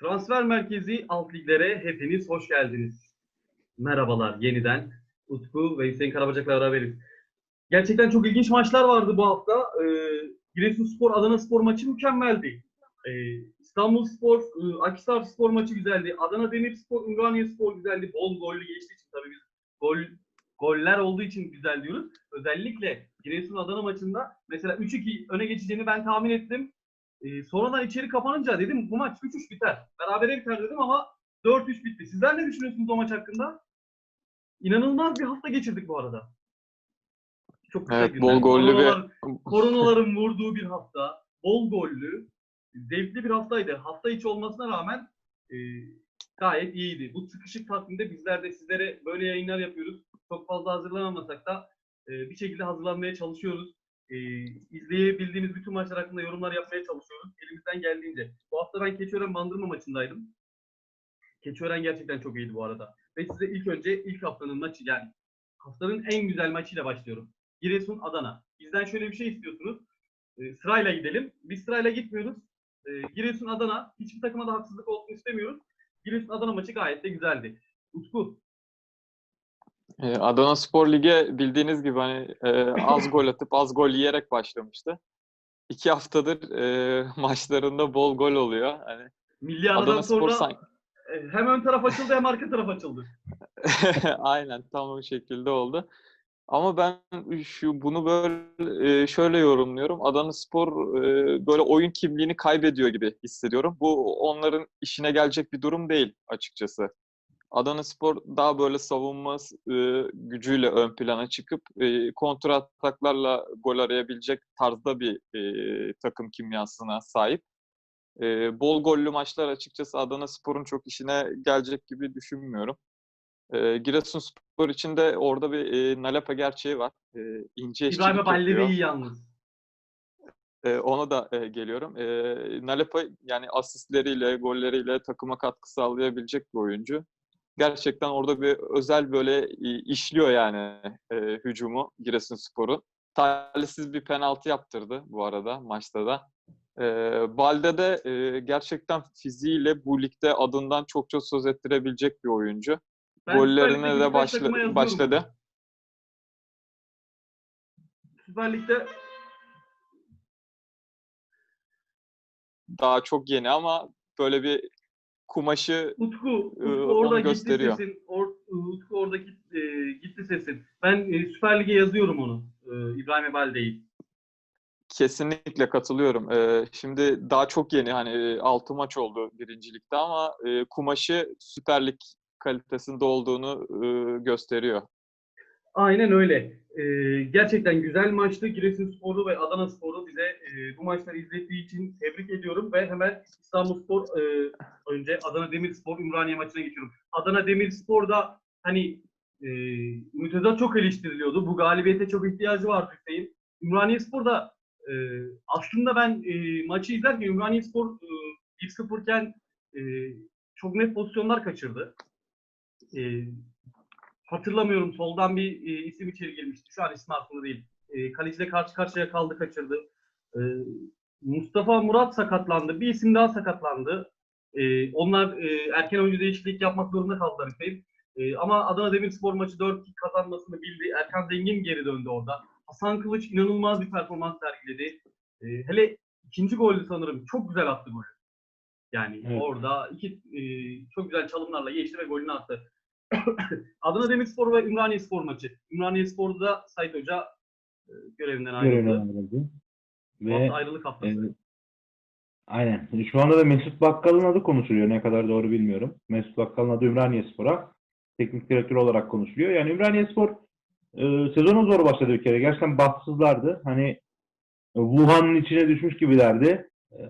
Transfer Merkezi alt liglere hepiniz hoş geldiniz. Merhabalar yeniden. Utku ve Hüseyin Karabacak'la beraberiz. Gerçekten çok ilginç maçlar vardı bu hafta. Ee, Giresunspor, Adana Spor maçı mükemmeldi. Ee, İstanbul Spor, e, Akhisar Spor maçı güzeldi. Adana Demirspor, Ümraniye Spor güzeldi. Bol gollü geçtiği için tabii biz gol goller olduğu için güzel diyoruz. Özellikle Giresun Adana maçında mesela 3-2 öne geçeceğini ben tahmin ettim. Ee, sonradan içeri kapanınca dedim bu maç 3-3 biter. Berabere biter dedim ama 4-3 bitti. Sizler ne düşünüyorsunuz o maç hakkında? İnanılmaz bir hafta geçirdik bu arada. Çok güzel Evet, günler. bol gollü bir- Koronalar- Koronaların vurduğu bir hafta. Bol gollü. Zevkli bir haftaydı. Hafta içi olmasına rağmen e, gayet iyiydi. Bu sıkışık takvimde bizler de sizlere böyle yayınlar yapıyoruz. Çok fazla hazırlanamasak da e, bir şekilde hazırlanmaya çalışıyoruz. E, izleyebildiğimiz bütün maçlar hakkında yorumlar yapmaya çalışıyoruz. Elimizden geldiğince. Bu hafta ben Keçiören Bandırma maçındaydım. Keçiören gerçekten çok iyiydi bu arada. Ve size ilk önce ilk haftanın maçı yani haftanın en güzel maçıyla başlıyorum. Giresun Adana. Bizden şöyle bir şey istiyorsunuz. E, sırayla gidelim. Biz sırayla gitmiyoruz. E, Giresun Adana. Hiçbir takıma da haksızlık olsun istemiyoruz. Giresun Adana maçı gayet de güzeldi. Utku. Ee, Adana Spor Lig'e bildiğiniz gibi hani e, az gol atıp az gol yiyerek başlamıştı. İki haftadır e, maçlarında bol gol oluyor. Hani Milli Adana Spor sonra sanki e, hem ön taraf açıldı hem arka taraf açıldı. aynen tam o şekilde oldu. Ama ben şu bunu böyle e, şöyle yorumluyorum. Adana Spor e, böyle oyun kimliğini kaybediyor gibi hissediyorum. Bu onların işine gelecek bir durum değil açıkçası. Adana Spor daha böyle savunma e, gücüyle ön plana çıkıp e, kontra ataklarla gol arayabilecek tarzda bir e, takım kimyasına sahip. E, bol gollü maçlar açıkçası Adana Spor'un çok işine gelecek gibi düşünmüyorum. E, Giresunspor için de orada bir e, Nalepa gerçeği var. E, ince İbrahim Ballevi iyi yalnız. E, ona da e, geliyorum. E, Nalepa yani asistleriyle, golleriyle takıma katkı sağlayabilecek bir oyuncu. Gerçekten orada bir özel böyle işliyor yani e, hücumu Giresunspor'un. Talihsiz bir penaltı yaptırdı bu arada maçta da. E, Balde de e, gerçekten fiziğiyle bu ligde adından çokça söz ettirebilecek bir oyuncu. Ben Gollerine de başla, başladı. Süper Lig'de Daha çok yeni ama böyle bir kumaşı Utku, Utku Ee, orada onu gitti gösteriyor. sesin. Or, Utku orada git- e, gitti sesin. Ben e, Süper Lig'e yazıyorum onu. E, İbrahim Balde'yi. Kesinlikle katılıyorum. Ee, şimdi daha çok yeni hani 6 maç oldu birincilikte ama e, kumaşı Süper Lig kalitesinde olduğunu e, gösteriyor. Aynen öyle. E, gerçekten güzel maçtı. Giresunspor'u ve Adana Spor'u bize e, bu maçları izlettiği için tebrik ediyorum ve hemen İstanbulspor e, önce Adana Demirspor Ümraniye maçına geçiyorum. Adana Demirspor'da hani e, mütezat çok eleştiriliyordu. Bu galibiyete çok ihtiyacı var Hüseyin. Ümraniyespor'da e, aslında ben e, maçı izlerken Ümraniyespor e, 1-0 iken e, çok net pozisyonlar kaçırdı. E, hatırlamıyorum soldan bir e, isim içeri girmişti. Şu an ismi aklımda değil. E, kaleciyle karşı karşıya kaldı kaçırdı. E, Mustafa Murat sakatlandı. Bir isim daha sakatlandı. E, onlar e, erken oyuncu değişiklik yapmak zorunda kaldılar Hüseyin. E, ama Adana Demirspor maçı 4-2 kazanmasını bildi. Erkan Zengin geri döndü orada. Hasan Kılıç inanılmaz bir performans sergiledi. E, hele ikinci golü sanırım çok güzel attı golü. Yani Evet. orada iki e, çok güzel çalımlarla geçti ve golünü attı. Adana Demirspor ve Ümraniyespor maçı. Ümraniyespor'da Sait Hoca e, görevinden ayrıldı. Ayrıldı. Ve ayrılık haftası. e, aynen. Şu anda da Mesut Bakkal'ın adı konuşuluyor. Ne kadar doğru bilmiyorum. Mesut Bakkal'ın adı Ümraniyespor'a teknik direktör olarak konuşuluyor. Yani Ümraniyespor e, sezona zor başladı bir kere. Gerçekten bahtsızlardı. Hani e, Wuhan'ın içine düşmüş gibilerdi. E,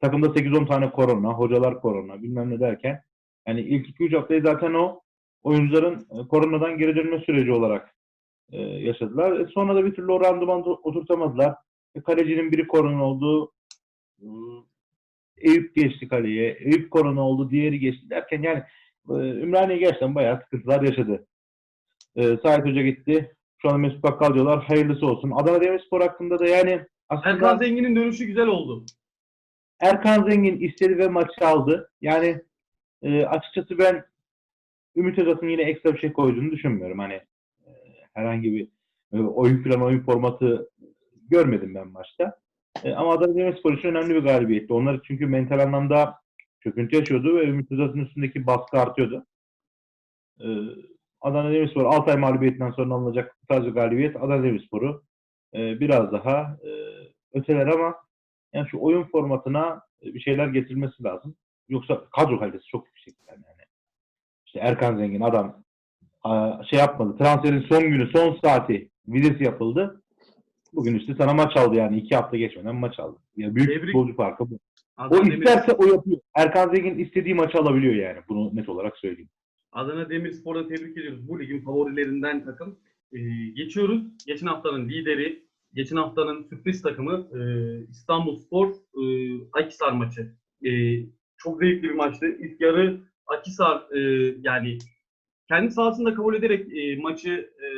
takımda 8-10 tane korona, hocalar korona, bilmem ne derken yani ilk 2-3 haftayı zaten o oyuncuların e, koronadan geri dönme süreci olarak e, yaşadılar. E, sonra da bir türlü o randımanı oturtamadılar. E, kalecinin biri korona oldu. Hmm, Eyüp geçti kaleye. Eyüp korona oldu. Diğeri geçti derken yani e, Ümraniye gerçekten bayağı sıkıntılar yaşadı. E, Sait Hoca gitti. Şu anda Mesut Bakkal diyorlar. Hayırlısı olsun. Adana Demirspor hakkında da yani aslında Erkan Zengin'in dönüşü güzel oldu. Erkan Zengin istedi ve maçı aldı. Yani e, açıkçası ben Ümit Özat'ın yine ekstra bir şey koyduğunu düşünmüyorum. Hani e, herhangi bir e, oyun planı, oyun formatı görmedim ben maçta. E, ama Adana Demirspor için önemli bir galibiyetti. Onlar çünkü mental anlamda çöküntü yaşıyordu ve Ümit Özat'ın üstündeki baskı artıyordu. E, Adana Demirspor Altay mağlubiyetinden sonra alınacak bu tarz bir galibiyet Adana Demirspor'u e, biraz daha e, öteler ama yani şu oyun formatına bir şeyler getirmesi lazım. Yoksa kadro kalitesi çok yüksek yani. yani. İşte Erkan Zengin adam şey yapmadı. Transferin son günü, son saati vizesi yapıldı. Bugün işte sana maç aldı yani. iki hafta geçmeden maç aldı. Ya büyük Tebrik- futbolcu farkı bu. O Adana, Demir, isterse o yapıyor. Erkan Zengin istediği maçı alabiliyor yani. Bunu net olarak söyleyeyim. Adana Demirspor'u tebrik ediyoruz. Bu ligin favorilerinden takım. Ee, geçiyoruz. Geçen haftanın lideri, geçen haftanın sürpriz takımı e, İstanbulspor e, Akisar maçı. E, çok zevkli bir maçtı. İlk yarı Akisar e, yani kendi sahasında kabul ederek e, maçı e,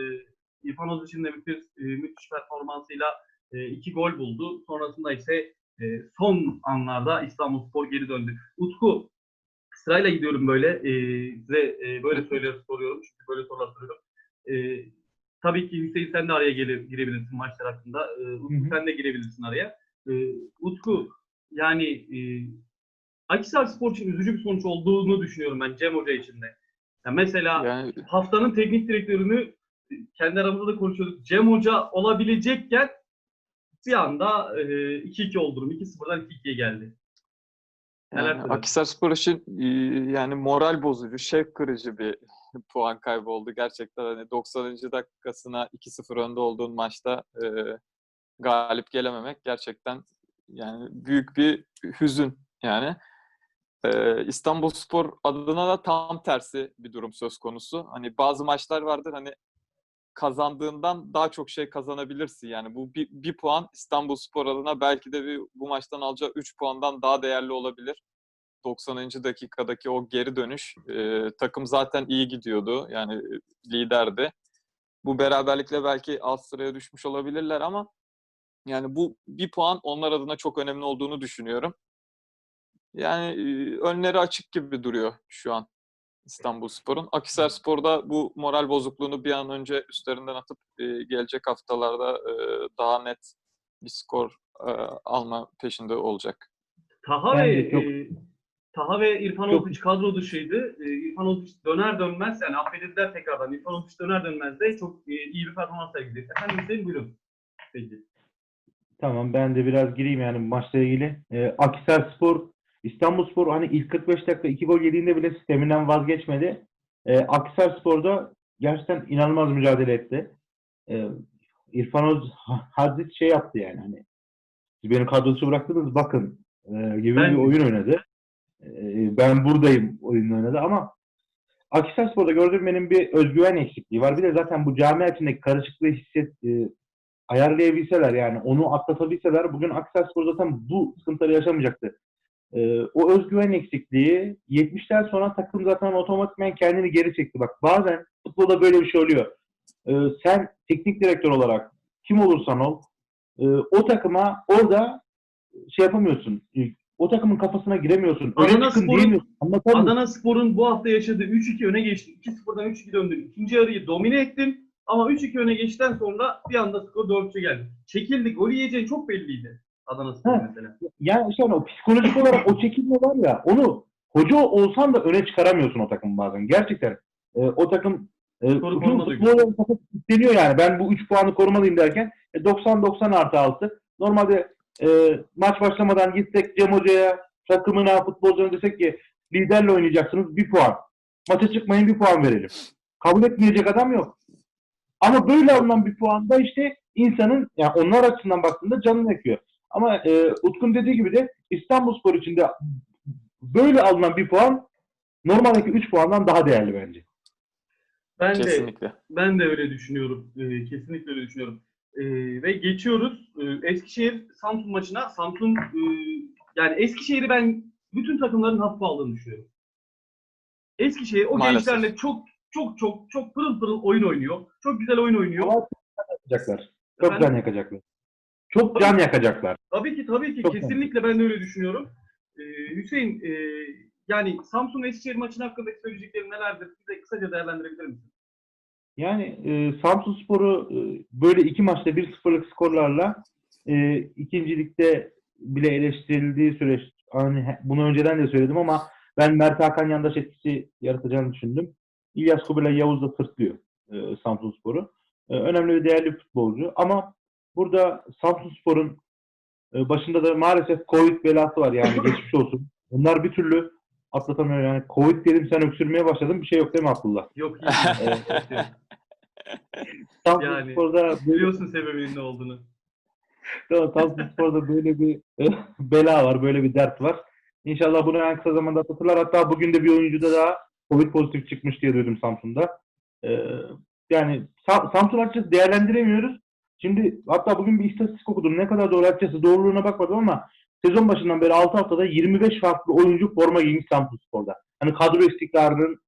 İrfan Özış'ın da müthiş, e, müthiş performansıyla e, iki gol buldu. Sonrasında ise e, son anlarda İstanbulspor geri döndü. Utku sırayla gidiyorum böyle. E, size e, böyle sorular soruyorum. Çünkü böyle sorular soruyorum. E, tabii ki Hüseyin sen de araya gelir, girebilirsin maçlar hakkında. E, Utku sen de girebilirsin araya. E, Utku yani e, Akhisar Spor için üzücü bir sonuç olduğunu düşünüyorum ben Cem Hoca için de. Ya mesela Yani haftanın teknik direktörünü kendi aramızda da konuşuyorduk. Cem Hoca olabilecekken bir anda e, 2-2 oldu durum. 2-0'dan 2-2'ye geldi. Neler Yani söyledin? Akhisarspor için e, yani moral bozucu, şevk kırıcı bir puan kaybı oldu. Gerçekten hani 90. dakikasına 2-0 önde olduğun maçta e, galip gelememek gerçekten yani büyük bir hüzün yani. E, İstanbulspor adına da tam tersi bir durum söz konusu. Hani bazı maçlar vardır hani kazandığından daha çok şey kazanabilirsin. Yani bu bir, bir puan İstanbulspor adına belki de bir, bu maçtan alacağı 3 puandan daha değerli olabilir. 90. dakikadaki o geri dönüş. e, takım zaten iyi gidiyordu. Yani e, liderdi. Bu beraberlikle belki alt sıraya düşmüş olabilirler ama yani bu bir puan onlar adına çok önemli olduğunu düşünüyorum. Yani e, önleri açık gibi duruyor şu an İstanbulspor'un. Akhisarspor'da bu moral bozukluğunu bir an önce üstlerinden atıp e, gelecek haftalarda e, daha net bir skor e, alma peşinde olacak. Taha ve çok- e, Taha ve İrfan çok- Oğuz kadro dışıydı. E, İrfan Oğuz döner dönmez yani affedildiler tekrardan. İrfan Oğuz döner dönmez de çok e, iyi bir performans sergiledi. Efendim Hüseyin buyurun. Peki. Tamam ben de biraz gireyim yani maçla ilgili. Ee, Akhisar Spor, İstanbul Spor hani ilk 45 dakika 2 gol yediğinde bile sisteminden vazgeçmedi. Ee, Akhisar Spor'da gerçekten inanılmaz mücadele etti. Ee, İrfan Öz Hadid şey yaptı yani hani siz beni kadrosu bıraktınız bakın e, gibi Ben- bir oyun oynadı. Ee, ben buradayım oyunu oynadı ama Akhisar Spor'da gördüğüm benim bir özgüven eksikliği var. Bir de zaten bu camia içindeki karışıklığı hisset, e, ayarlayabilseler yani onu atlatabilseler bugün Akhisarspor zaten bu sıkıntıları yaşamayacaktı. Ee, o özgüven eksikliği 70'ten sonra takım zaten otomatikman kendini geri çekti. Bak bazen futbolda böyle bir şey oluyor. Ee, sen teknik direktör olarak kim olursan ol e, o takıma orada şey yapamıyorsun. E, O takımın kafasına giremiyorsun. Öne Adana Spor'un-? Adana Spor'un bu hafta yaşadığı 3-2 öne geçti. 2-0'dan 3-2 döndü. İkinci yarıyı domine ettin. Ama 3-2 öne geçtikten sonra bir anda skor 4-3'e geldi. Çekildik. Gol yiyeceği çok belliydi. Adana Spor mesela. Yani işte hani o psikolojik olarak o çekilme var ya onu hoca olsan da öne çıkaramıyorsun o takım bazen. Gerçekten e, o takım e, kafası kilitleniyor yani. Ben bu 3 puanı korumalıyım derken e, 90-90 artı 6. Normalde e, maç başlamadan gitsek Cem Hoca'ya takımına, futbolcularına desek ki liderle oynayacaksınız bir puan. Maça çıkmayın bir puan verelim. Kabul etmeyecek adam yok. Ama böyle alınan bir puan da işte insanın yani onlar açısından baktığında canını yakıyor. Ama e, Utku'nun dediği gibi de İstanbulspor için de böyle alınan bir puan normaldeki 3 puandan daha değerli bence. Ben de Kesinlikle. Ben de öyle düşünüyorum. Ee, kesinlikle öyle düşünüyorum. Ee, ve geçiyoruz ee, Eskişehir Samsun maçına. Samsun e, yani Eskişehir'i ben bütün takımların hafife aldığını düşünüyorum. Eskişehir o Maalesef. gençlerle çok çok çok çok pırıl pırıl oyun oynuyor. Çok güzel oyun oynuyor. Ama yakacaklar. Çok güzel yakacaklar. Çok can yakacaklar. Tabii ki tabii ki Çok kesinlikle ben de öyle düşünüyorum. Ee, Hüseyin e, yani Samsun Eskişehir maçının hakkındaki söyleyeceklerin nelerdir? Bize kısaca değerlendirebilir misin? Yani e, Samsun Spor'u e, böyle iki maçta 1-0'lık skorlarla e, ikincilikte bile eleştirildiği süreç hani bunu önceden de söyledim ama ben Mert Hakan yandaş etkisi yaratacağını düşündüm. İlyas Kubilay Yavuz da sırtlıyor e, Samsun Spor'u. E, önemli ve değerli bir futbolcu ama burada Samsun Spor'un e, başında da maalesef Covid belası var yani geçmiş olsun. Onlar bir türlü atlatamıyor yani. Covid dedim sen öksürmeye başladın bir şey yok değil mi Abdullah? Yok. Evet. Samsun Yani, Spor'da Biliyorsun sebebinin ne olduğunu. Tamam, Samsun Spor'da böyle bir bela var, böyle bir dert var. İnşallah bunu en kısa zamanda atlatırlar. Hatta bugün de bir oyuncuda daha Covid pozitif çıkmış diye duydum Samsun'da. Ee, yani Sa- Samsun açıkçası değerlendiremiyoruz. Şimdi hatta bugün bir istatistik okudum. Ne kadar doğru açıkçası doğruluğuna bakmadım ama sezon başından beri 6 haftada 25 farklı oyuncu forma giymiş Samsun Spor'da. Hani kadro istikrarının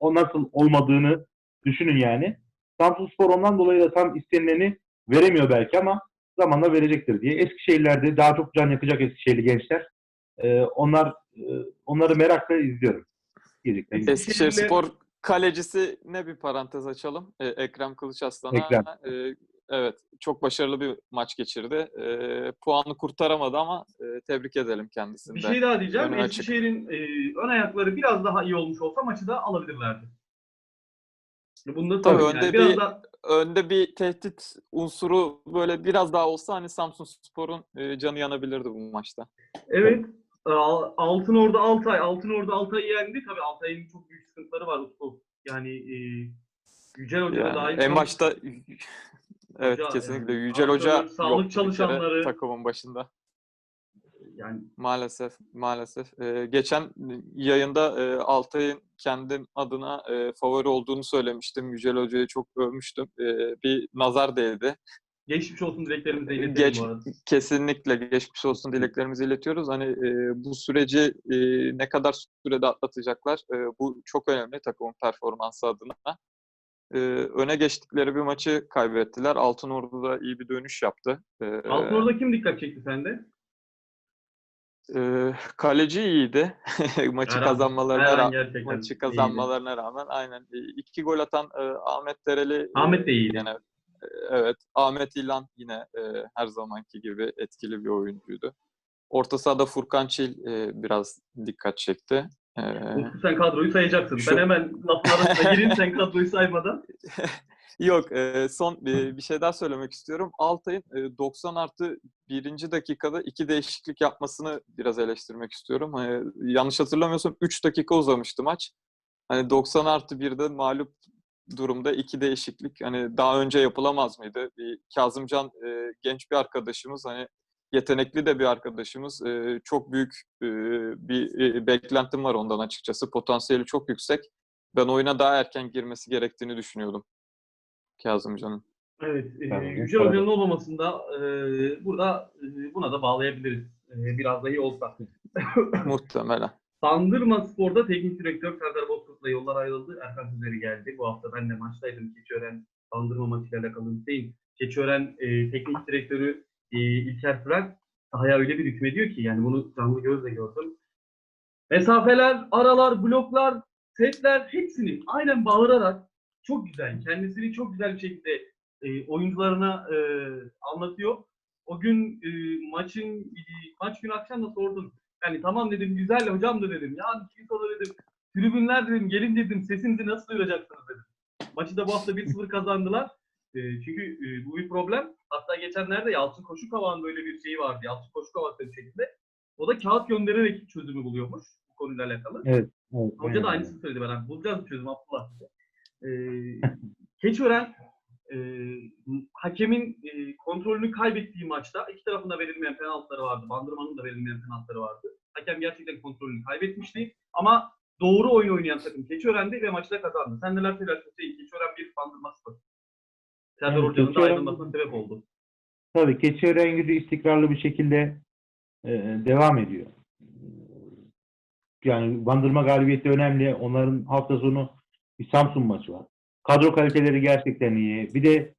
o nasıl olmadığını düşünün yani. Samsun Spor ondan dolayı da tam istenileni veremiyor belki ama zamanla verecektir diye. Eskişehirlerde daha çok can yakacak Eskişehirli gençler. Ee, onlar e, onları merakla izliyorum. Eskişehir'le- Eskişehir Spor kalecisi ne bir parantez açalım. Ee, Ekrem Kılıçaslan'a Ekrem. e, evet çok başarılı bir maç geçirdi. E, puanı kurtaramadı ama e, tebrik edelim kendisini Bir şey daha diyeceğim. Önü açık. Eskişehir'in e, ön ayakları biraz daha iyi olmuş olsa maçı da alabilirlerdi. Bunu da Tabii söyleyeyim önde yani. Biraz bir- da Önde bir tehdit unsuru böyle biraz daha olsa hani Samsun Spor'un e, canı yanabilirdi bu maçta. Evet. Al- Altın Ordu Altay. Altın Ordu Altay'ı yendi. Tabii Altay'ın çok büyük sıkıntıları var Utku. Yani e, Yücel Hoca da Yani dahil. en başta evet Hoca kesinlikle yani. Yücel Hoca sağlık kere çalışanları- takımın başında. yani Maalesef, maalesef. Ee, geçen yayında e, Altay'ın kendim adına e, favori olduğunu söylemiştim. Yücel Hoca'yı çok övmüştüm. E, bir nazar değdi. geçmiş olsun dileklerimizi de iletelim Geç, bu arada. kesinlikle geçmiş olsun dileklerimizi iletiyoruz. Hani e, bu süreci e, ne kadar sürede atlatacaklar? E, bu çok önemli takımın performansı adına. E, öne geçtikleri bir maçı kaybettiler. Altınordu da iyi bir dönüş yaptı. E, Altın Ordu'da kim dikkat çekti sende? e, kaleci iyiydi. maçı Eren- kazanmalarına rağmen. maçı iyiydi. kazanmalarına rağmen aynen iki gol atan e, Ahmet Dereli e, Ahmet de iyiydi. yine e, evet Ahmet İlhan yine e, her zamanki gibi etkili bir oyuncuydu. Orta sahada Furkan Çil e, biraz dikkat çekti. E, Utku sen kadroyu sayacaksın. Şu- Ben hemen lafın arasına gireyim sen kadroyu saymadan. Yok, e, son bir, şey daha söylemek istiyorum. Altay'ın e, 90 artı birinci dakikada iki değişiklik yapmasını biraz eleştirmek istiyorum. Hani, yanlış hatırlamıyorsam 3 dakika uzamıştı maç. Hani 90 artı 1'de mağlup durumda iki değişiklik. Hani daha önce yapılamaz mıydı? Bir Kazımcan e, genç bir arkadaşımız. Hani yetenekli de bir arkadaşımız. E, çok büyük e, bir e, beklentim var ondan açıkçası. Potansiyeli çok yüksek. Ben oyuna daha erken girmesi gerektiğini düşünüyordum. Kazımcan'ın. Evet. E, doğru. Hoca'nın olmamasında e, burada e, buna da bağlayabiliriz. E, biraz da iyi olsa. Muhtemelen. Bandırma Spor'da teknik direktör Serdar Bozkurt'la yollar ayrıldı. Erkan Sözleri geldi. Bu hafta ben de maçtaydım. Keçiören Bandırma maçıyla alakalı Hüseyin. Keçiören e, teknik direktörü e, İlker Fırat sahaya öyle bir hükmediyor ki yani bunu canlı gözle gördüm. Mesafeler, aralar, bloklar, setler hepsini aynen bağırarak çok güzel, kendisini çok güzel bir şekilde e, oyuncularına e, anlatıyor. O gün e, maçın e, maç günü akşam da sordum. Yani tamam dedim güzel hocam da dedim. Ya iki sonra dedim tribünler dedim gelin dedim sesinizi nasıl duyuracaksınız dedim. Maçı da bu hafta 1-0 kazandılar. E, çünkü e, bu bir problem. Hatta geçenlerde Yalçın Koşu Kavağı'nın böyle bir şeyi vardı. Yalçın Koşu Kavak bir şekilde. O da kağıt göndererek çözümü buluyormuş bu konuyla alakalı. Evet. evet Hoca da aynen. aynısını söyledi bana. Bulacağız bir çözüm Abdullah. Ee, Keçiören e, hakemin e, kontrolünü kaybettiği maçta iki tarafında verilmeyen penaltıları vardı. Bandırma'nın da verilmeyen penaltıları vardı. Hakem gerçekten kontrolünü kaybetmişti. Ama doğru oyun oynayan takım Keçiören'di ve maçı da kazandı. Sen neler söylersin Hüseyin? Keçiören bir Bandırma sıfır. Serdar Yani Hoca'nın da ayrılmasına sebep oldu. Tabii Keçiören gücü istikrarlı bir şekilde e, devam ediyor. Yani Bandırma galibiyeti önemli. Onların hafta sonu bir Samsun maçı var. Kadro kaliteleri gerçekten iyi. Bir de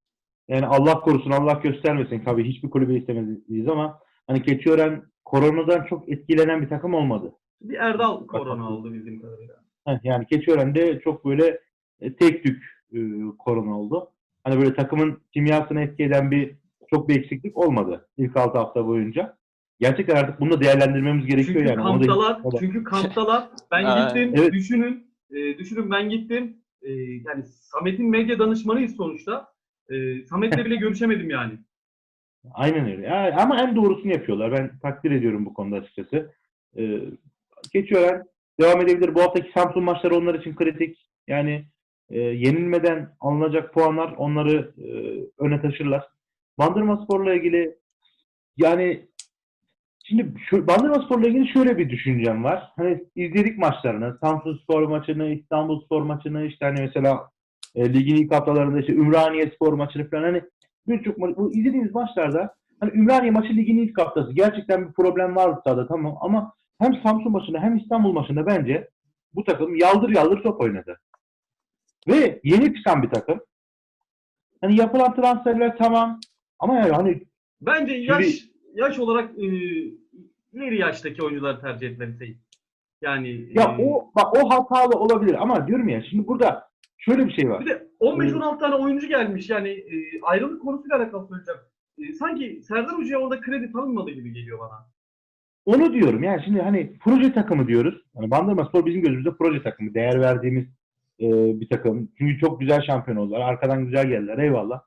Yani Allah korusun, Allah göstermesin. Tabii hiçbir kulübe istemeyiz ama hani Keçiören koronadan çok etkilenen bir takım olmadı. Bir Erdal korona oldu bildiğim kadarıyla. Yani Keçiören'de çok böyle e, tek tük e, korona oldu. Hani böyle takımın kimyasını etki eden bir çok bir eksiklik olmadı ilk 6 hafta boyunca. Gerçekten artık bunu da değerlendirmemiz gerekiyor Çünkü yani. Kamptalar, da- çünkü kamptalar. Ben gittim, evet. düşünün, e, düşünün ben gittim. E, yani Samet'in medya danışmanıyız sonuçta. E, Samet'le bile görüşemedim yani. Aynen öyle. Ya, ama en doğrusunu yapıyorlar. Ben takdir ediyorum bu konuda açıkçası. Ee, Keçiören devam edebilir. Bu haftaki Samsun maçları onlar için kritik. Yani e, yenilmeden alınacak puanlar onları e, öne taşırlar. Bandırma Spor'la ilgili yani şimdi şu, Bandırma Spor'la ilgili şöyle bir düşüncem var. Hani izledik maçlarını. Samsun Spor maçını, İstanbul Spor maçını, işte hani mesela e, ligin ilk haftalarında işte Ümraniye Spor maçını falan hani birçok maç, bu izlediğimiz maçlarda hani Ümraniye maçı ligin ilk haftası. Gerçekten bir problem vardı sahada tamam ama hem Samsun maçında hem İstanbul maçında bence bu takım yaldır yaldır top oynadı. Ve yeni çıkan bir takım. Hani yapılan transferler tamam ama yani hani Bence yaş yaş olarak e, ileri yaştaki oyuncuları tercih etmeliyiz. Yani ya e, o bak o hatalı olabilir ama diyorum ya şimdi burada şöyle bir şey var. bir de 15-16 tane oyuncu gelmiş yani e, ayrılık konusuyla alakalı söyleyeceğim. E, sanki Serdar Hoca'ya orada kredi tanınmadı gibi geliyor bana. Onu diyorum yani şimdi hani proje takımı diyoruz. Hani Bandırma Spor bizim gözümüzde proje takımı. Değer verdiğimiz e, bir takım. Çünkü çok güzel şampiyon oldular. Arkadan güzel geldiler. Eyvallah.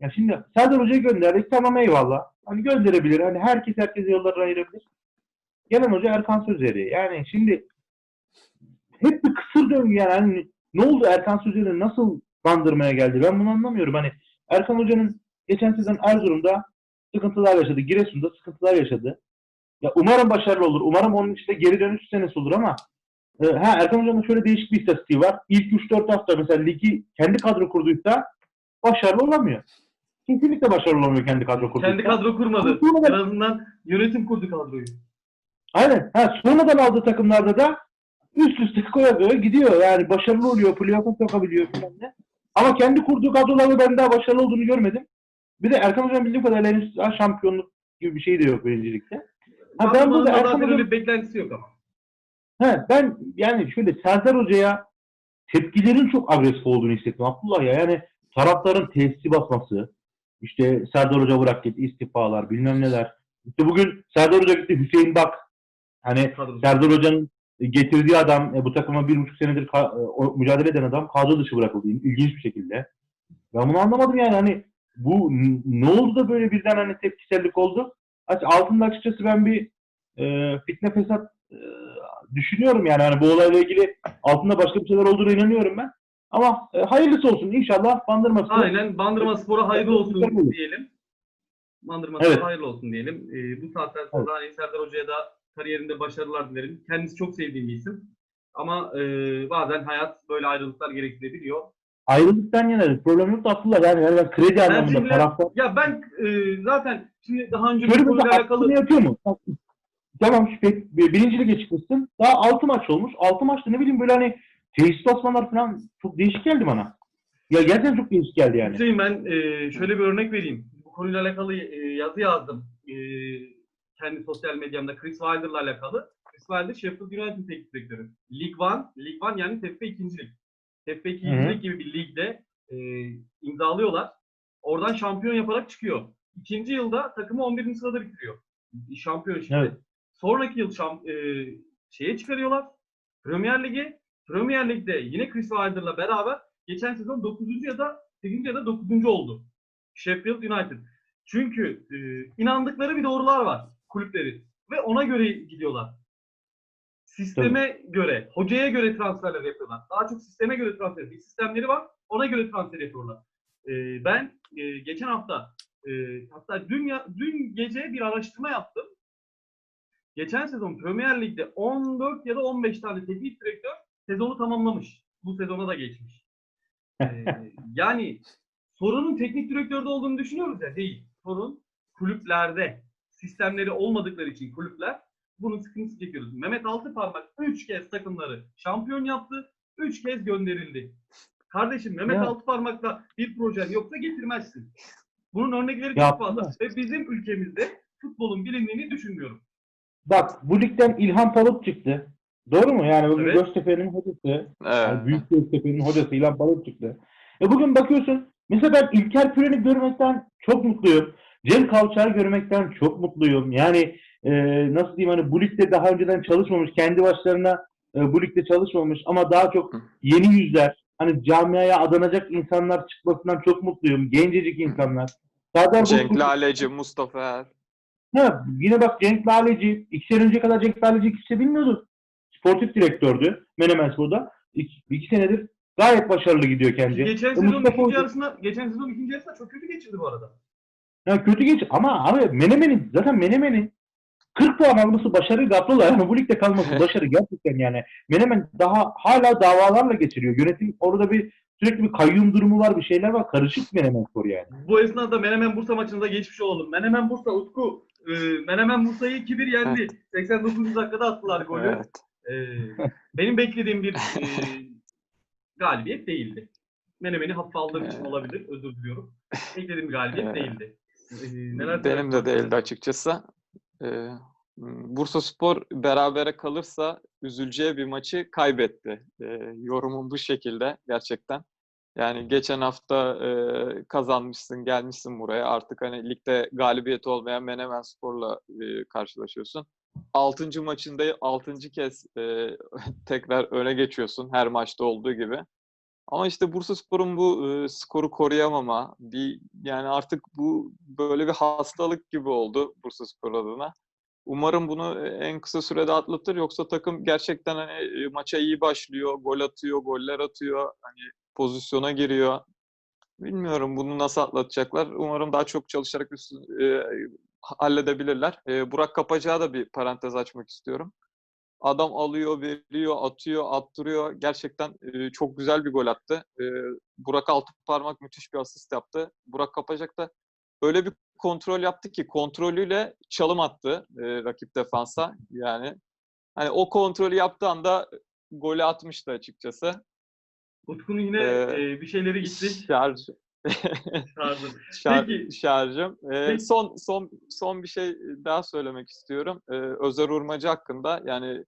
Ya şimdi Serdar Hoca'yı gönderdik. Tamam eyvallah. Hani gönderebilir. Hani herkes herkese yolları ayırabilir. Gelen hoca Erkan Sözleri. Yani şimdi hep bir kısır döngü yani. Hani ne oldu Erkan Sözleri nasıl bandırmaya geldi? Ben bunu anlamıyorum. Hani Erkan Hoca'nın geçen sezon Erzurum'da sıkıntılar yaşadı. Giresun'da sıkıntılar yaşadı. Ya umarım başarılı olur. Umarım onun işte geri dönüş senesi olur ama ha Erkan Hoca'nın şöyle değişik bir istatistiği var. İlk 3-4 hafta mesela ligi kendi kadro kurduysa başarılı olamıyor. Kesinlikle başarılı olamıyor kendi kadro kurduysa. Kendi kadro kurmadı. En azından yönetim kurdu kadroyu. Aynen. Ha, sonradan aldığı takımlarda da üst üste koya koya gidiyor. Yani başarılı oluyor. Playoff'a sokabiliyor falan ne. Ama kendi kurduğu kadrolarda ben daha başarılı olduğunu görmedim. Bir de Erkan Hoca'nın bildiğim kadarıyla henüz şampiyonluk gibi bir şey de yok birincilikte. Ha, ben burada Erkan Hoca'nın beklentisi yok ama. He, ben yani şöyle Serdar Hoca'ya tepkilerin çok agresif olduğunu hissettim Abdullah ya. Yani taraftarın tesisi basması, işte Serdar Hoca bırak git istifalar bilmem neler. İşte bugün Serdar Hoca gitti Hüseyin Bak. Hani. Serdar Hoca'nın getirdiği adam e, bu takıma bir buçuk senedir e, mücadele eden adam kadro dışı bırakıldı ilginç bir şekilde. Ben bunu anlamadım yani hani bu ne oldu da böyle birden hani tepkisellik oldu? Altında açıkçası ben bir e, fitne fesat e, düşünüyorum yani hani bu olayla ilgili altında başka bir şeyler olduğuna inanıyorum ben. Ama e, hayırlısı olsun inşallah bandırması. Aynen Bandırma Spor'a hayırlı olsun diyelim. Bandırma Evet. Spor'a hayırlı olsun diyelim. Ee, bu saatten sonra hani Serdar Hoca'ya da kariyerinde başarılar dilerim. Kendisi çok sevdiğim bir isim. Ama e, bazen hayat böyle ayrılıklar gerektirebiliyor. Ayrılıktan yana problem yok da Abdullah yani, yani ben kredi anlamında Tercihler- taraftar Ya ben e, zaten şimdi daha önce bu Şöyle bir konuyla alakalı yapıyor mu? Tamam bir- birinci lige çıkmışsın. Daha 6 maç olmuş. 6 maçta ne bileyim böyle hani tesis basmalar falan çok değişik geldi bana. Ya gerçekten çok değişik geldi yani. Hüseyin ben e, şöyle bir örnek vereyim. Bu konuyla alakalı e, yazı yazdım. E, kendi sosyal medyamda Chris Wilder'la alakalı. Chris Wilder Sheffield United teknik direktörü. League One, League One yani TFF 2. lig. TFF 2. Hı hı. lig gibi bir ligde e, imzalıyorlar. Oradan şampiyon yaparak çıkıyor. İkinci yılda takımı 11. sırada bitiriyor. Şampiyon şimdi. Evet. Sonraki yıl şam, e, şeye çıkarıyorlar. Premier Lig'e. Premier Lig'de yine Chris Wilder'la beraber geçen sezon 9. ya da 8. ya da 9. oldu. Sheffield United. Çünkü e, inandıkları bir doğrular var kulüpleri ve ona göre gidiyorlar. Sisteme göre, hocaya göre transferler yapıyorlar. Daha çok sisteme göre transfer. Bir sistemleri var, ona göre transfer yapıyorlar. E, ben e, geçen hafta e, hatta dün ya, dün gece bir araştırma yaptım. Geçen sezon Premier Lig'de 14 ya da 15 tane teknik direktör sezonu tamamlamış. Bu sezona da geçmiş. Ee, yani sorunun teknik direktörde olduğunu düşünüyoruz ya değil. Sorun kulüplerde. Sistemleri olmadıkları için kulüpler bunun sıkıntısı çekiyoruz. Mehmet Altıparmak 3 kez takımları şampiyon yaptı. 3 kez gönderildi. Kardeşim Mehmet Ya. Altıparmak'la bir projen yoksa getirmezsin. Bunun örnekleri çok fazla. Ve bizim ülkemizde futbolun bilindiğini düşünmüyorum. Bak bu ligden İlhan Palut çıktı. Doğru mu? Yani bugün Evet. Göztepe'nin hocası, yani Evet. Büyük Göztepe'nin hocası İlhan Palut çıktı. E bugün bakıyorsun mesela ben İlker Püren'i görmekten çok mutluyum. Cem Kavçar'ı görmekten çok mutluyum. Yani e, nasıl diyeyim hani bu ligde daha önceden çalışmamış, kendi başlarına e, bu ligde çalışmamış ama daha çok yeni yüzler, hani camiaya adanacak insanlar çıkmasından çok mutluyum. Gencecik insanlar. Serdar Cenk Bozkurt- Laleci, Mustafa Er. Ha, yine bak Cenk Laleci, iki sene önce kadar Cenk Laleci kimse bilmiyordu. Sportif direktördü Menemen Spor'da. İki, iki senedir gayet başarılı gidiyor kendi. Geçen sezon Mustafa ikinci yarısında, geçen sezon ikinci yarısında çok kötü geçirdi bu arada. Ya kötü geç ama abi Menemen'in zaten Menemen'in 40 puan alması başarıyla atlılar. Yani bu ligde kalması başarı gerçekten yani. Menemen daha hala davalarla geçiriyor. Yönetim orada bir sürekli bir kayyum durumu var, bir şeyler var. Karışık Menemen Spor yani. Bu esnada Menemen Bursa maçında geçmiş olalım. Menemen Bursa Utku e, Menemen Bursa'yı 2-1 yendi. 89. dakikada attılar golü. Evet. E, benim beklediğim bir e, galibiyet değildi. Menemen'i hafife aldığım için olabilir. Özür diliyorum. Beklediğim bir galibiyet değildi. E, neler Benim de değildi açıkçası. Ee, Bursa Spor berabere kalırsa üzüleceği bir maçı kaybetti. Ee, yorumum bu şekilde gerçekten. Yani geçen hafta e, kazanmışsın, gelmişsin buraya. Artık hani ligde galibiyet olmayan Menemen Spor'la e, karşılaşıyorsun. Altıncı maçında altıncı kez e, tekrar öne geçiyorsun her maçta olduğu gibi. Ama işte Bursaspor'un bu e, skoru koruyamama, bir yani artık bu böyle bir hastalık gibi oldu Bursaspor adına. Umarım bunu e, en kısa sürede atlatır yoksa takım gerçekten hani e, maça iyi başlıyor, gol atıyor, goller atıyor, hani pozisyona giriyor. Bilmiyorum bunu nasıl atlatacaklar. Umarım daha çok çalışarak üstün, e, halledebilirler. E, Burak Kapacak'a da bir parantez açmak istiyorum. Adam alıyor, veriyor, atıyor, attırıyor. Gerçekten e, çok güzel bir gol attı. E, Burak Altıparmak müthiş bir asist yaptı. Burak Kapacak da öyle bir kontrol yaptı ki kontrolüyle çalım attı e, rakip defansa. Yani hani o kontrolü yaptığı anda golü atmıştı açıkçası. Utku'nun yine Ee, e, bir şeyleri gitti. Şarj, Tarzı. şar, Peki. şarjım. Ee, Peki. son son son bir şey daha söylemek istiyorum. Ee, Özer Urmacı hakkında yani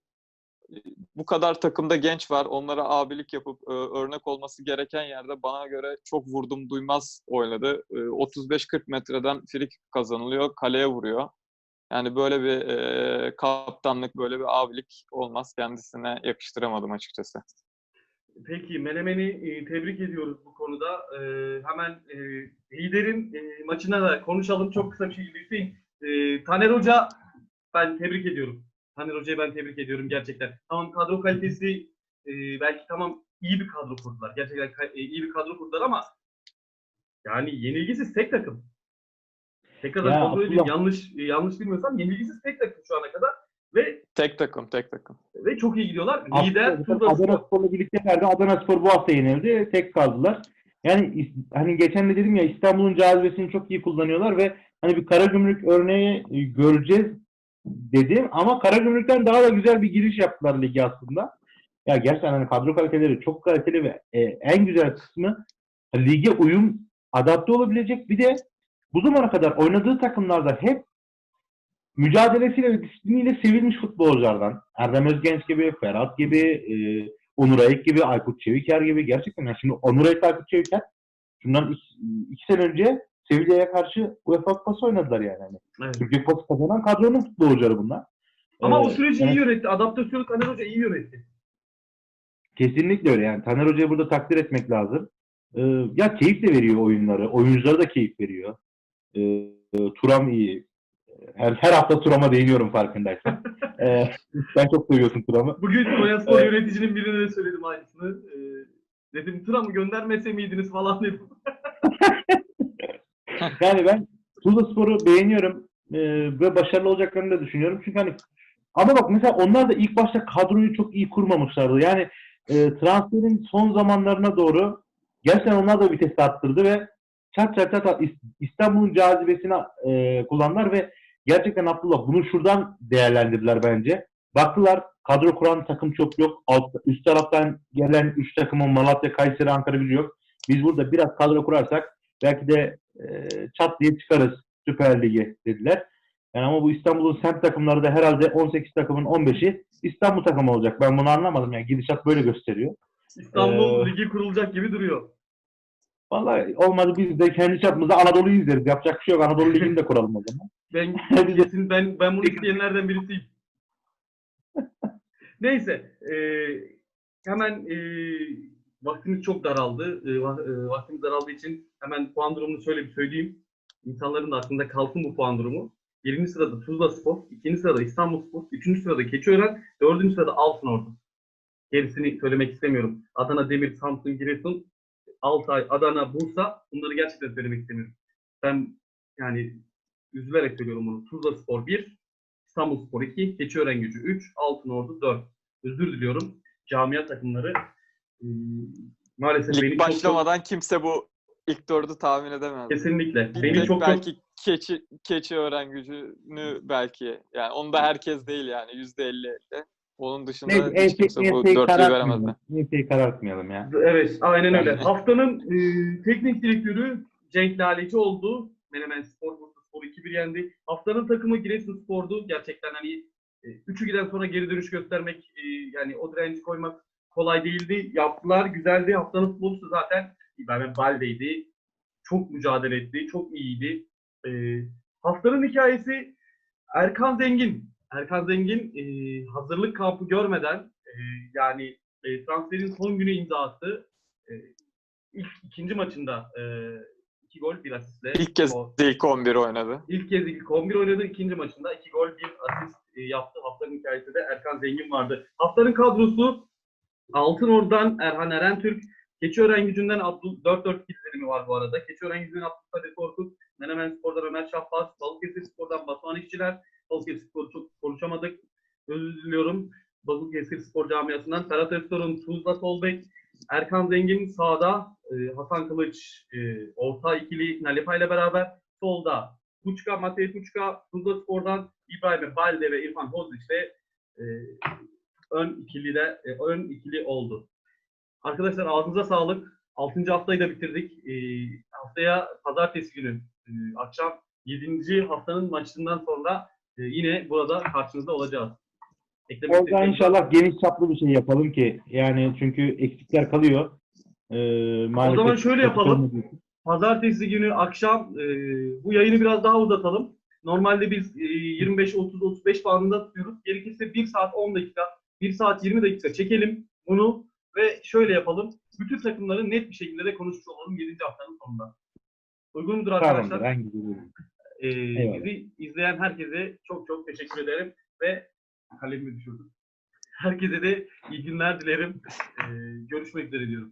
bu kadar takımda genç var. Onlara abilik yapıp e, örnek olması gereken yerde bana göre çok vurdum duymaz oynadı. E, 35-40 metreden free kick kazanılıyor, kaleye vuruyor. Yani böyle bir e, kaptanlık, böyle bir abilik olmaz. Kendisine yakıştıramadım açıkçası. Peki Menemen'i e, tebrik ediyoruz bu konuda. E, hemen e, liderin e, maçına da konuşalım. Çok kısa bir şey Hüseyin. E, Taner Hoca ben tebrik ediyorum. Taner Hoca'yı ben tebrik ediyorum gerçekten. Tamam kadro kalitesi e, belki tamam iyi bir kadro kurdular. Gerçekten e, iyi bir kadro kurdular ama yani yenilgisiz tek takım. Tekrar Ya kontrol edeyim. Abdullah- Yanlış e, yanlış bilmiyorsam yenilgisiz tek takım şu ana kadar ve Tek takım, tek takım. ve çok iyi gidiyorlar. Aslında Lider Tuzla Adana Spor. Spor'la birliktelerdi. Adana Spor bu hafta yenildi. Tek kaldılar. Yani hani geçen de dedim ya İstanbul'un cazibesini çok iyi kullanıyorlar ve hani bir Karagümrük örneği e, göreceğiz dedim ama Karagümrük'ten daha da güzel bir giriş yaptılar ligi aslında. Ya gerçekten hani kadro kaliteleri çok kaliteli ve e, en güzel kısmı lige uyum adapte olabilecek bir de bu zamana kadar oynadığı takımlarda hep mücadelesiyle ve disipliniyle sevilmiş futbolculardan. Erdem Özgenç gibi, Ferhat gibi, e, Onur Ayık gibi, Aykut Çeviker gibi. Gerçekten yani şimdi Onur Ayık, Aykut Çeviker şundan iki, iki sene önce Sevilla'ya karşı UEFA Kupası oynadılar yani. Hani Evet. Türkiye Kupası kazanan kadronun futbolcuları bunlar. Ama Ee, o süreci yani iyi yönetti. Adaptasyonu Taner Hoca iyi yönetti. Kesinlikle öyle yani. Taner Hoca'yı burada takdir etmek lazım. Ee, ya keyif de veriyor oyunları. Oyunculara da keyif veriyor. Ee, Turam iyi. Her, her hafta Turam'a değiniyorum farkındaysan. Ee, sen çok seviyorsun Turam'ı. Bugün Konya Spor Evet. yöneticinin birine de söyledim aynısını. Ee, dedim Turam'ı göndermese miydiniz falan dedim. Yani ben Tuzla Spor'u beğeniyorum ee, ve başarılı olacaklarını da düşünüyorum. Çünkü hani ama bak mesela onlar da ilk başta kadroyu çok iyi kurmamışlardı. Yani e, transferin son zamanlarına doğru gerçekten onlar da vites arttırdı ve çat çat çat İs- İstanbul'un cazibesini e, kullandılar ve gerçekten Abdullah bunu şuradan değerlendirdiler bence. Baktılar kadro kuran takım çok yok. Alt, üst taraftan gelen 3 takımın Malatya, Kayseri, Ankara gücü yok. Biz burada biraz kadro kurarsak belki de e, çat diye çıkarız Süper Lig'e dediler. Yani ama bu İstanbul'un semt takımları da herhalde 18 takımın 15'i İstanbul takımı olacak. Ben bunu anlamadım. Yani gidişat böyle gösteriyor. İstanbul Ee, Ligi kurulacak gibi duruyor. Vallahi olmadı biz de kendi çapımızda Anadolu'yu izleriz. Yapacak bir şey yok. Anadolu Ligi'ni de kuralım o zaman. Ben kesin ben ben bunu isteyenlerden birisiyim. Neyse, e, hemen e, vaktimiz çok daraldı. E, va- e, vaktimiz daraldığı için hemen puan durumunu şöyle bir söyleyeyim. İnsanların da aklında kalsın bu puan durumu. Birinci sırada Tuzla Spor, ikinci sırada İstanbul Spor, üçüncü sırada Keçiören, dördüncü sırada Altınordu. Gerisini söylemek istemiyorum. Adana Demir, Samsun, Giresun, Altay, Adana, Bursa bunları gerçekten söylemek istemiyorum. Ben yani üzülerek söylüyorum bunu. Tuzla Spor 1, İstanbul Spor 2, Keçiören Gücü 3, Altınordu 4. Özür diliyorum. Camia takımları e, maalesef beni Lig çok, çok başlamadan kimse bu ilk dördü tahmin edemez. kesinlikle Bir beni tek çok çok belki keçi keçi öğren gücünü belki yani onu da herkes değil yani yüzde elli elli. Onun dışında Neyse, hiç enseyi kimse bu enseyi dörtlüyü veremez? Enseyi karartmayalım ya. Evet, aynen öyle. Yani- Haftanın e, teknik direktörü Cenk Laleci oldu. Menemen Spor, Bursa Spor 2-1 yendi. Haftanın takımı Giresun Spor'du. Gerçekten hani e, üçü giden sonra geri dönüş göstermek, e, yani o direnci koymak kolay değildi. Yaptılar, güzeldi. Haftanın futbolcusu zaten İbrahim Balde'ydi. Çok mücadele etti, çok iyiydi. E, haftanın hikayesi Erkan Zengin. Erkan Zengin e, hazırlık kampı görmeden e, yani e, transferin son günü imza attı. E, ilk ikinci maçında e, iki gol bir asistle. İlk kez O- ilk 11 oynadı. ilk kez ilk 11 oynadı. ikinci maçında iki gol bir asist e, yaptı. Haftanın hikayesi de Erkan Zengin vardı. Haftanın kadrosu Altınordu'dan Erhan Erentürk, Keçiören gücünden Abdül 4-4 dizilimi var bu arada. Keçiören gücünden Abdülkadir Korkut, Menemen Spor'dan Ömer Şahbaz, Balıkesir Spor'dan Batuhan İşçiler, Balıkesir Spor'u çok konuşamadık. Özür diliyorum. Balıkesir Spor camiasından Ferhat Öztorun, Tuzla Solbek, Erkan Zengin sağda, e, Hasan Kılıç e, orta ikili Nalipa ile beraber solda Kuçka, Matej Kuçka, Tuzla Spor'dan İbrahim Balde ve İrfan Hodzic de ön ikili de e, ön ikili oldu. Arkadaşlar ağzınıza sağlık. 6. haftayı da bitirdik. E, haftaya pazartesi günü e, akşam 7. haftanın maçından sonra e, yine burada karşınızda olacağız. Eklemek Orada istediğiniz- inşallah geniş çaplı bir şey yapalım ki yani çünkü eksikler kalıyor. Ee, maalesef zaman şöyle yapalım. Pazartesi günü akşam e, bu yayını biraz daha uzatalım. Normalde biz e, 25-30-35 bandında tutuyoruz. Gerekirse 1 saat 10 dakika, 1 saat 20 dakika çekelim bunu ve şöyle yapalım. Bütün takımları net bir şekilde de konuşmuş olalım 7. haftanın sonunda. Uygun mudur arkadaşlar? Tamamdır. En güzeli. E, Eyvallah. bizi izleyen herkese çok çok teşekkür ederim ve kalemimi düşürdüm. Herkese de iyi günler dilerim. E, görüşmek üzere diyorum.